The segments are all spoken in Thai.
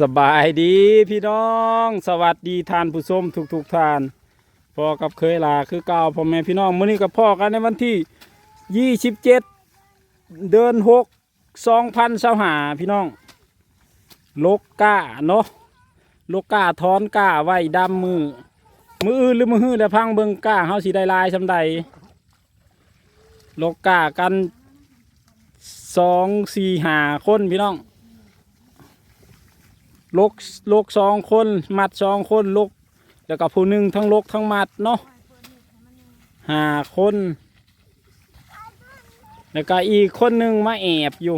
สบายดีพี่น้อง สวัสดีทานผู้ชมทุกทุกๆท่านพ่อกับเคยลาคือเก่าพ่อแม่พี่น้องมื้อนี้กับพ่อกันในวันที่ 27 เดือน6 2025พี่น้อง ลกกาเนาะลกกาถอนกาไว้ดำมือมืออื่นหรือมือหื้อแล้วพังเบิ่งกาเฮาสิได้ลายซำใดลกกากันสองสี่หาคนพี่น้อง ลกลกสองคนมัดสองคนลก แล้วก็ผู้หนึ่งทั้งลกทั้งมัดเนาะห้าคน แล้วก็อีกคนหนึ่งมาแอบอยู่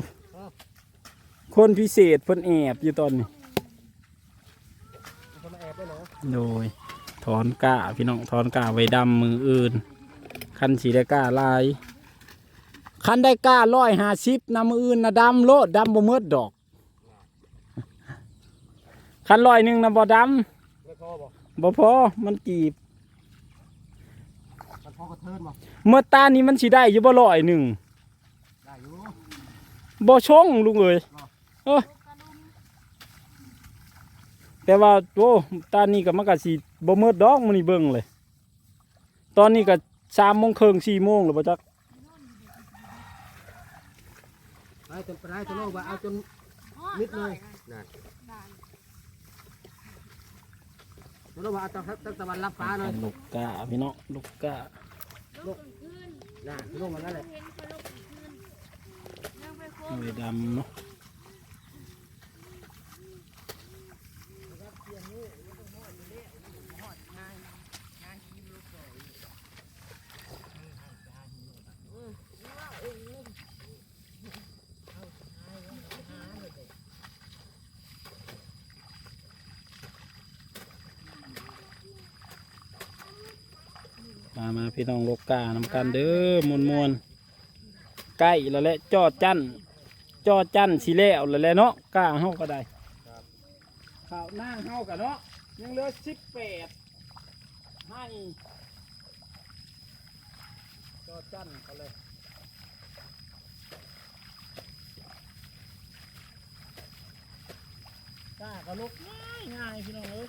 คนพิเศษเพิ่นแอบอยู่ตอนนี้คนมาแอบได้เหรอโดยถอนกล้าพี่น้องถอนกล้าไว้ดำมืออื่น คันสีได้กล้าลาย คันได้กล้าร้อยห้าสิบนะมืออื่นนะดำโลดดำบ่เมืดดอก คันร้อยหนึ่งนะบ่ดไม่พอบอกำบ่พอมันกีบมันพอกระเทินบอกเมื่อตานี้มันสิได้อยู่บ่ร้อยหนึ่งได้อยู่บ่ชงลุงเอ้ยเออแต่ว่าโอ้ตานี้ก็มันก็สิบ่เมืดดอกมันนี่เบิ่งเลย ตอนนี้ก็สามโมงครึ่งสี่โมงแล้วบ่จักไปจนไปได้จนโลกว่าเอาจนมิดเลย นั่นจนโลกว่าเอาตั้งตั้งตะวันรับฟ้าเลยลูกกาพี่น้องลูกกาน่ะจนโลกมันนั่นแหละไว้ดำเนาะ มามาพี่น้องลูกกานำกันเด้อมวนมวนใกล้แล้วแหละจอดจันจอดจันสิแล้วแล้วแหละเนาะกล้าเฮาก็ได้ข่าวหน้าเฮากันเนาะยังเหลือสิบแปดให้จอดจันก็เลยกล้าก็ลุกง่ายง่ายพี่น้องเอ้ย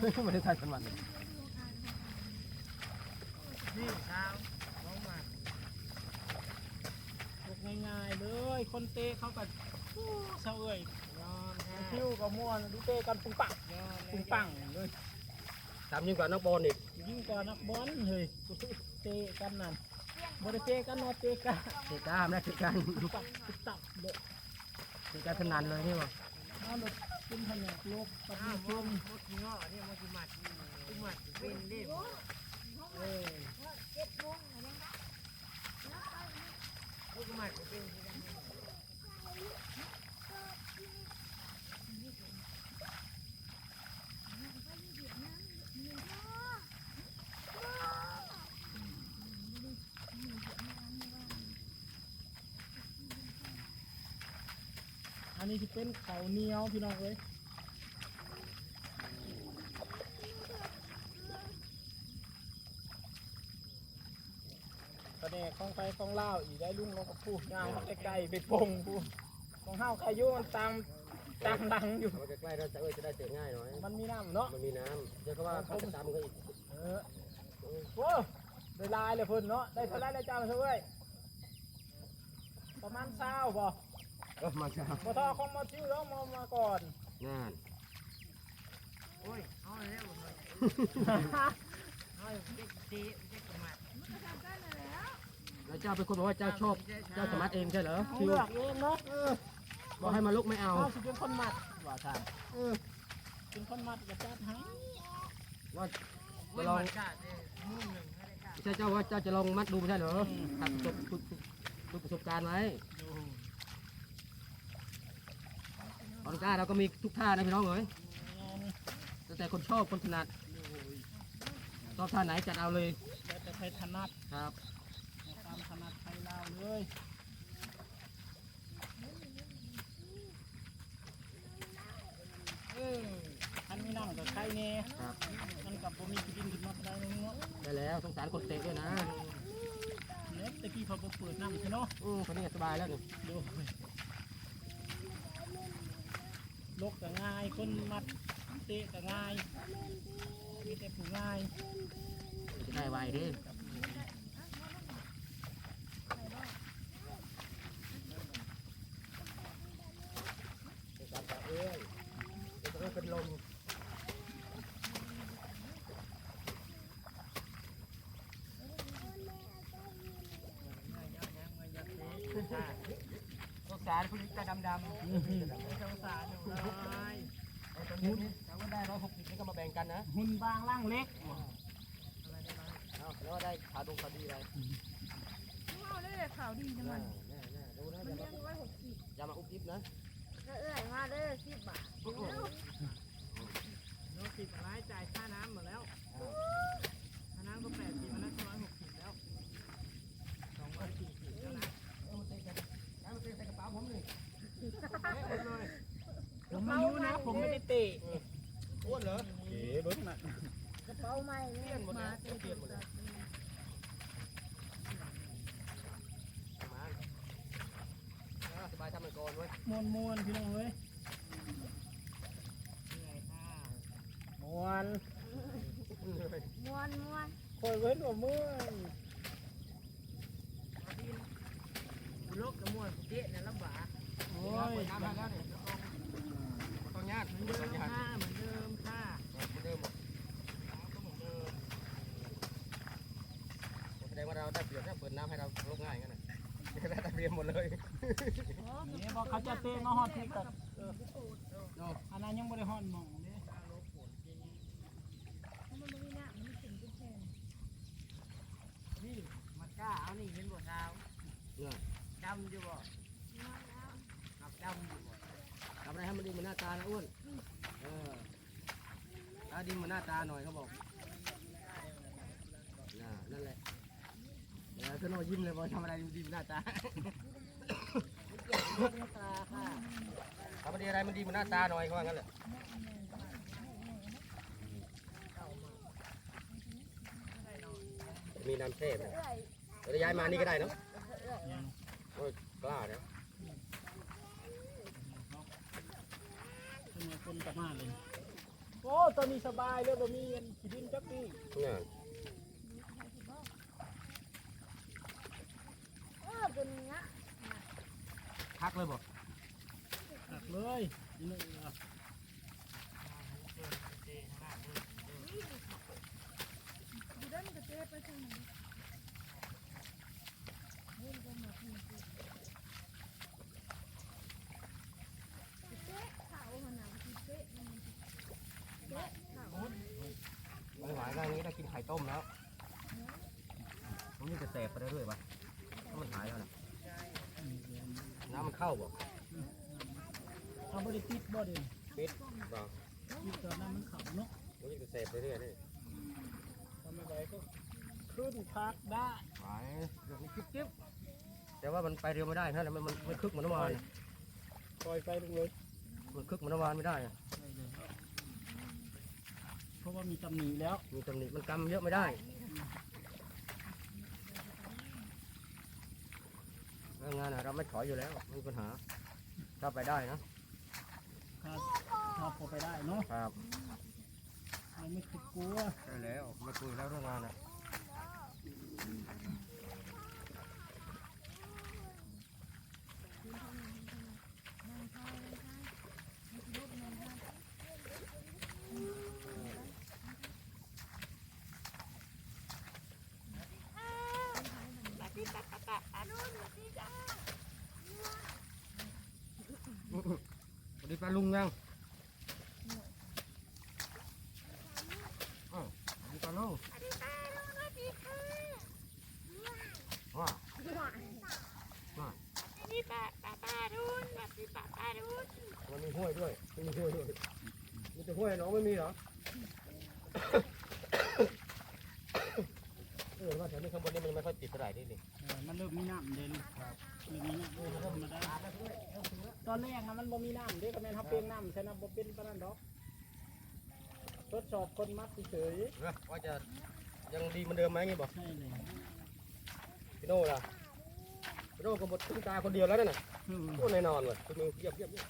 ไม่ได้ใส่กันวันนี่ครับลงมาลุกง่ายๆเลย คนเตะเขาก็อู้เศร้าเอ้ยคิวกับม่วนดูเตะกันปุ้งปังปุ้งปังเลยตามยิ่งกว่านักบอลอีกยิ่งกว่านักบอลเฮ้ยเตะกันนั่นบ่ได้เตะกันเนาะเตะกันเหตุการณ์นะเหตุการณ์ปุ้งปังปุ้งตับเด้อเหตุ การณ์พนันเลยนี่วะเอารถขึ้นแผนกโลกกับมีชมเออ อั นนี้ที่เป็นเขาวเหนียวพี่น้องเอ้ยกระเนกของไปของเล่าวอีกได้ลุงลงกับผู้ย่างมาใกล้ๆไปปงผู้ของเฮาใครอยุ่มันตามตามดังอยู่เอาไปใกล้ๆแล้วจะเอ้ยจะได้เจอง่ายหน่อยมันมีน้ำเนาะมันมีน้ำเดี๋ยวก็ว่าเขาจะตามมันก็อีกเออโอ้ได้ลายเลยเพิ่นเนาะได้เท่าไรแล้วจ้าเท่าไรประมาณเช้าบ่ ก็มาช้าบ่ทอของมาจิ้วแล้วมามาก่อนนั่นแล้วเจ้าเป็นคนบอกว่าเจ้าชอบเจ้าสมัครเองใช่เหรอเอาคิวเลือกเองเนาะบอกให้มาลุกไม่เอาเอาสิเป็นคนมัดว่าท่านเออเป็นคนมัดกับจัดให้ว่าจะลองไม่ใช่เจ้าว่าเจ้าจะลองมัดดูไม่ใช่เหรอทำประสบฝึกฝึกประสบการณ์ไว้ ออร์ก้าเราก็มีทุกท่านะพี่น้องเอ้ยแต่แต่คนชอบคนถนัดชอบท่าไหนจัดเอาเลยแล้วแต่ใครถนัดครับตามถนัดใครเล่าเลยเอออันนี้นั่งกับใครเนี่ยครับมันกับผมมีกินกินมาได้เลยเนาะได้แล้วสงสารคนเตะด้วยนะเน็ตเตะกี้เขาบ่เปิดน้ำใช่เนาะอืมคนนี้สบายแล้วนี่โดยล กก็ง่าย คนมัดเตะก็ง่าย มีแต่ผู้ง่ายจะได้ไวเดิเป็นลมสงสารคุณตาดำดำสงสารหนูเลยไอ้ตรงนี้เราก็ได้ร้อยหกสิบนี่ก็มาแบ่งกันนะ หุ่นบางร่างเล็กเอาแล้วก็ได้ขาดงขาดีอะไรเขาได้ข่าวดีจังแน่มันแน่แน่ดูนะมัอนย่ายังมาร้อยหกสิบอย่ามาอุบอิบนะก็เอื้อยมาเด้อสิบบาท โลสิบร้ายจ่ายค่าน้ำหมดแล้ว ค่าน้ำก็แปดสิบอันนั้นก็ร้อยหกสิบแล้วสองร้อยสี่สิบแล้วนะ เอามาเตะกันเอามาเตะใส่กระเป๋าผมนี่ ผมไม่รู้นะ ผมไม่ได้เตะ อ้วนเหรอ เอ๋เบิ้งน่ะ กระเป๋าใหม่เนี่ย เปลี่ยนหมดแล้ว มาเต็ม เปลี่ยนหมดแล้ว มาเอาสบายทำ มันก่อนเว้ยมวนมวนๆพี่น้องเอ้ยมวนม้วนม้วนคอยเว้นว่าม่วนลกกับมวนเจ๊เนี่ยลำบากโอ้โอ้ยยน้ำมาแล้วเนี่ยต้องญาติเหมือนเดิต้องมญาติค่ะเหมือนเดิมค่ะเหมือนเดิมหมดก็เหมือนเดิมแสดงว่าเราได้เปรียบถ้าเปิดน้ำให้เราลกง่ายงั้นน่ะได้เปรียบหมดเลย นี่บอกเขาจะเตะมาฮอดที่ตัดเออเนาะอันนั้นยังไม่ได้ฮอดหมองเนไม่มีหน้ามันถึงจุดแทนนี่มันกล้าเอานี่เห็นบ่เท้าเนี่ยดำอยู่บ่ครับดำอยู่บ่ทำอะไรให้มันดีเหมือนหน้าตานะอ้วน เออตาดีเหมือนหน้าตาหน่อยเขาบอกน่ะนั่นแหละเดี๋ยวขึ้นมายิ้มเลยบอกทำอะไรดูดีเหมือนหน้าตา ทำอะไรมันดีเหมือนหน้าตาหน่อยเขาว่างั้นแหละมีน้ำเทพนะเอื้อยเราจะย้ายมานี่ก็ได้เนาะเอื้อยยังโอ้ยกล้านะเป็นไงคนกลับมาเลยโอ้ตอนนี้สบายเลยบ่มีเงินขี้ดินจักปีเนี่ย เออเป็นเงี้ย พัก เลยบ่หักเลยนี่นึงอะอยู่ด้านกระเจี๊ยบไปทางไหนเฮ้ยก็มาที่นี่เจ๊ข่าวมันหนังที่เจ๊มันเจ๊ข่าวไม่ไหวก็อย่างนี้ได้กินไข่ต้มแล้วมันนี่จะแสไปเรื่อยๆป่ะถ้ามันหายแล้วนะน้ำมัน เข้าบ่เอาบ่ได้ติดบ่เด่นปิดบ่ติดตอนนั้นมันขับเนาะมันนี่จะแสบไปเรื่อยๆนี่ทำอะไรก็ขึ้นพักได้หายเดี๋ยวมันจิ๊บจิ๊บแต่ว่ามันไปเร็วไม่ได้นะมันมันมันคึกเหมือนเมื่อวานปล่อยไปเลยมันคึกเหมือนเมื่อวานไม่ได้อะได้เลยเพราะว่ามีตำหนิแล้วมีตำหนิมันกำเยอะไม่ได้เรื่อ งงานอะเราไม่ถอยอยู่แล้วไม่มีปัญหา ถ้าไปได้นะครับถ้าพอไปได้เนาะครับเราไม่คิดกลัวใช่แล้วไม่คุยแล้วเรื่องงานอะ สวัสดีป้าลุงยังอ้าวสวัสดีป้าลุงว่าว่านี่ป้าป้าป้ารุ่นแบบนี้ป้าป้ารุ่นมันมีห้วยด้วยไม่มีห้วยด้วยมีแต่ห้วยน้องไม่มีเหรอเออว่าแถวนี้ข้างบนนี่มันไม่ค่อยติดเท่าไหร่นี่นี่เออมันเริ่มมีน้ำเด่นเริ่มมีน้ำโอ้ธรรมดาตอนแรกนะมันบ่มีน้ำเด็กก็แม่นทับเป็นน้ำใช่น้ำบ่เป็นปานนั้นดอกทดสอบคนมัดเฉยเออว่าจะยังดีเหมือนเดิมไหมงี้บอกๆใช่เลยทีพี่โน่ล่ะพี่โน่ก็หมดตุ้งตาคนเดียวแล้วนั่นน่ะอืมโอ้แน่นอนเลยคุณมึงเยี่ยมเยี่ยมเยี่ยม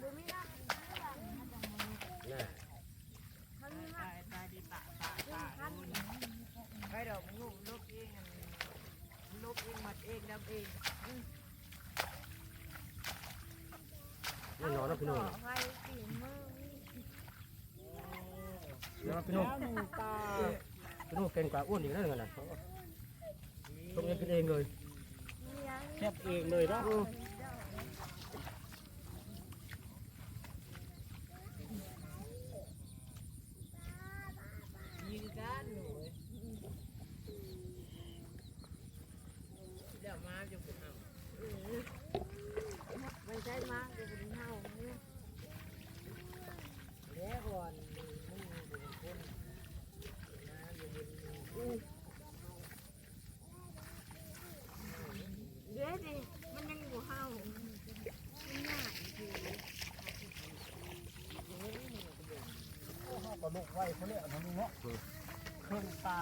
ดูไม่ได้มันจะมา น่ะ มันมีมาก ตายดีปะปะปะนู่นไปดอกงูลูกเองลูก เองหมดเองดำเองแน่นอนนะพี่โน่ไฟสีมือเดี๋ยวพี่โน่แล้วหนึ่งตาพี่โน่เก่งกว่าอ้วนอีกแล้วนั่นน่ะตรงเองกินเองเลยมียังแคบเองเลยเนาะ ยิงกันหนูเดี๋ยวมาจะเป็นเอา ไม่ใช่มากจะเป็นเท่าเนี่ย แล้วก่อนมึงเป็นคนนะอย่าเป็น เดี๋ยวดิมันยังอยู่เท่ามันยาก ก็ลุกไว้เขาเนี่ยมันเนาะเครื่องตา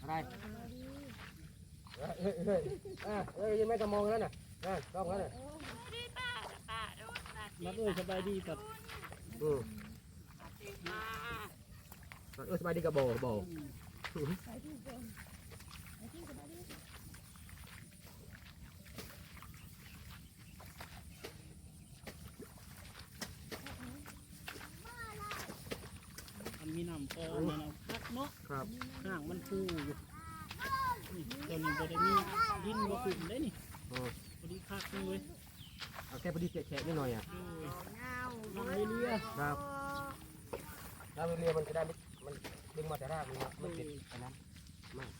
อะไรเฮ้ยเฮ้ยอะเฮ้ยยังไม่จะมองแล้วน่ะน่ะต้องแล้วน่ะนัดเอ้ยสบายดีตัดอืมเออสบายดีกับโบโบ มันมีน้ำพอเนี่ยนะพักเนาะครับห่างมันฟูอยู่นี่ตัวนี้บ่ได้มีดินบ่ขึ้นได้นี่อืมพอดีคักนี่เว้ยเอาแค่พอดีแฉะๆนิดหน่อยอะโอ้ยเงาน้ำเลียครับแล้วเรียมันจะได้ไม่มันดึงมาแต่รากมันไม่ติดอันนั้นไม่ท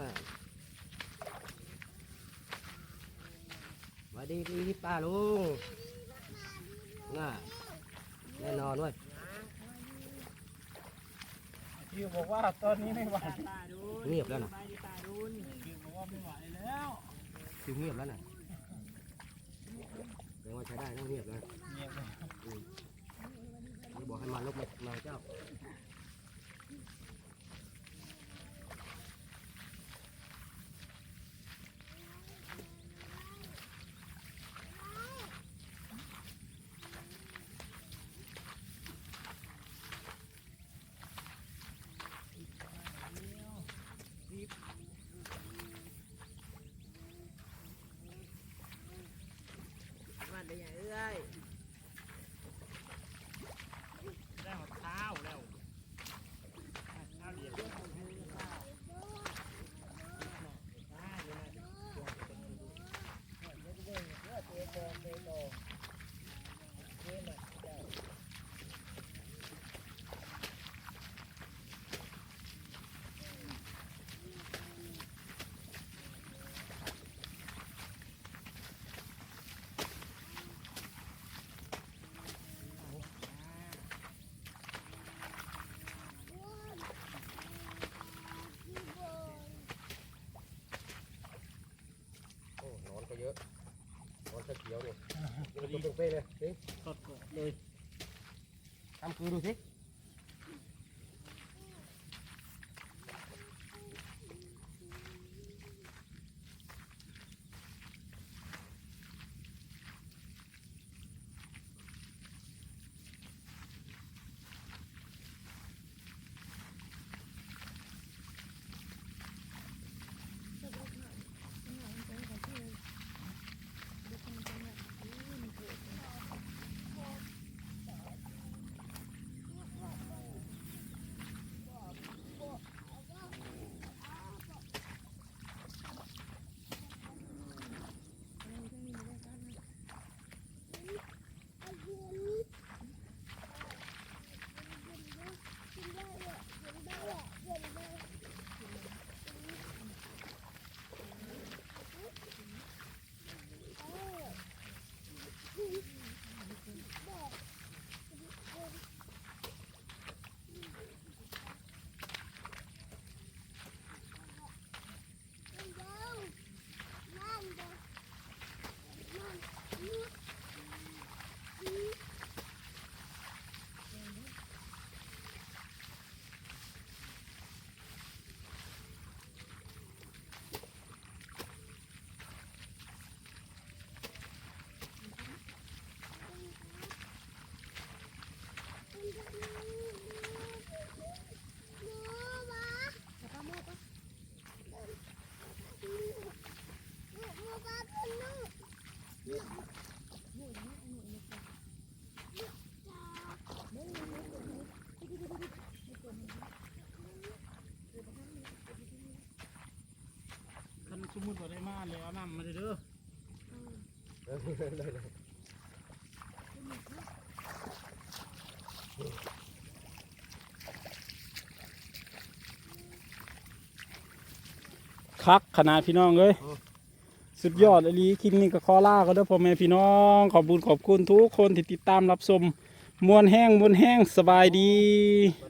ง่ายสวัสดีพี่ป้าลุงง่ายแน่นอนเว้ยคิวบอกว่าตอนนี้ไม่ไหวตาดูเงียบแล้วนะไปดีตาดูนคิวบอกว่าไม่ไหวแล้วคือเงียบแล้วน่ะแปลว่าใช้ได้นะเงียบแล้วเงียบเลยนี่บอกให้มาลบมามาเจ้า มันได้ยังเอ้ย ได้หัวเท้าแล้วเท้าเหลียว โอ้นอนก็เยอะนอนก็เขียวเนี่ย นี่มันตัวเป้งๆเน้ำมาเด้อเออได้เลยคักขนาดพี่น้องเอ้ยสุดยอดอหลีคลิปนี้ก็ขอลาก็เด้อพ่อแม่พี่น้อง ขอบคุญขอบคุณทุกคนที่ติดตามรับชมมวนแห้งมวนแห้งสบายดีสวัส